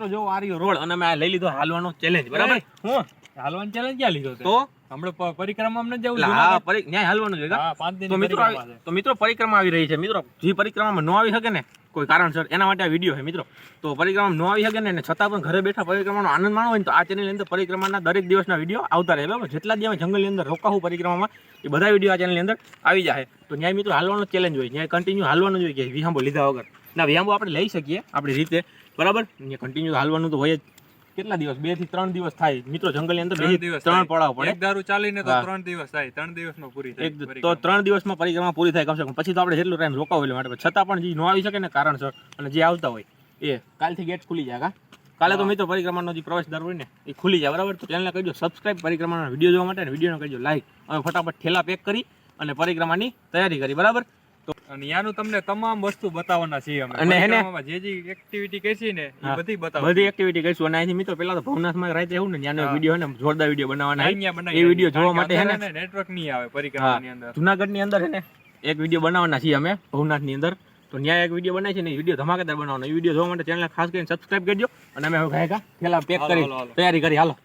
મિત્રો જો આ રહ્યો રોડ અને મેં લઈ લીધો હાલવાનો ચેલેન્જ બરાબર? હું? હાલવાનો ચેલેન્જ ક્યાં લીધો તો? હમણાં પરિક્રમા અમને જવું હા? પરી ન્યાય હાલવાનું પાંચ તો મિત્રો તો મિત્રો પરિક્રમા આવી રહી છે. મિત્રો જે પરિક્રમામાં ન આવી શકે ને કોઈ કારણસર એના માટે આ વીડિયો છે મિત્રો. તો પરિક્રમા ન આવી શકે ને છતાં પણ ઘરે બેઠા પરિક્રમાનો આનંદ માણવો હોય ને તો આ ચેનલની અંદર પરિક્રમાના દરેક દિવસના વીડિયો આવતા રહે બરાબર? જેટલા દિવસ અમે જંગલની અંદર રોકાવું પરિક્રમામાં એ બધા વીડિયો આ ચેનલની અંદર આવી જાય તો ન્યાય મિત્રો હાલવાનો ચેલેન્જ હોય. ન્યાય કન્ટિન્યુ હાલવાનું જોઈએ કે વિહાંબો લીધા વગર. ના વ્યાયામો આપણે લઈ શકીએ આપણી રીતે. બરાબર? કન્ટિન્યુ હાલવાનું તો હોય જ. કેટલા દિવસ? બેથી ત્રણ દિવસ થાય. મિત્રો જંગલની અંદર બે દિવસ ત્રણ પડાવ પડે. એક દારૂ ચાલીને તો ત્રણ દિવસ થાય. ત્રણ દિવસમાં પૂરી થાય. એક તો. ત્રણ દિવસમાં પરિક્રમા પૂરી થાય કમસે કમ. પછી તો આપણે જેટલો ટાઈમ રોકાવો એટલે માટે. છતાં પણ જે ન આવી શકે ને કારણસર અને જે આવતા હોય એ કાલથી ગેટ ખુલી જાય કા કાલે તો મિત્રો પરિક્રમાનો જે પ્રવેશદ્વાર હોય ને એ ખુલી જાય બરાબર? તો ચેનલને કહીજો સબસ્ક્રાઇબ પરિક્રમાનો વીડિયો જોવા માટે વિડીયોને કહીજો લાઈક અમે ફટાફટ ઠેલા પેક કરી અને પરિક્રમાની તૈયારી કરી બરાબર? અને યાનું તમને તમામ વસ્તુ બતાવવાના છીએ અમે. અને એને જે જે એક્ટિવિટી કહેશી ને એ બધી બતાવો બધી એક્ટિવિટી કરીશું. અને અહીંથી મિત્રો પેલા તો ભવનાથમાં રાતે એવું ને ત્યાંનો. વીડિયો ને જોરદાર વીડિયો બનાવવાના અહીંયા બનાવી એ વીડિયો જોવા માટે હે ને- નેટવર્ક નહીં આવે પરિક્રમાની અંદર. જુનાગઢની અંદર હે ને એક વીડિયો બનાવવાના છીએ અમે ભવનાથની અંદર. તો ત્યાં એક વીડિયો બનાવી છે ને વીડિયો ધમાકેદાર બનાવવાનો. એ વીડિયો જોવા માટે ચેનલ ખાસ કરીને સબસ્ક્રાઇબ કરજો. અને અમે હવે ગાયકા પેલા પેક કરી. તૈયારી કરી. હાલો.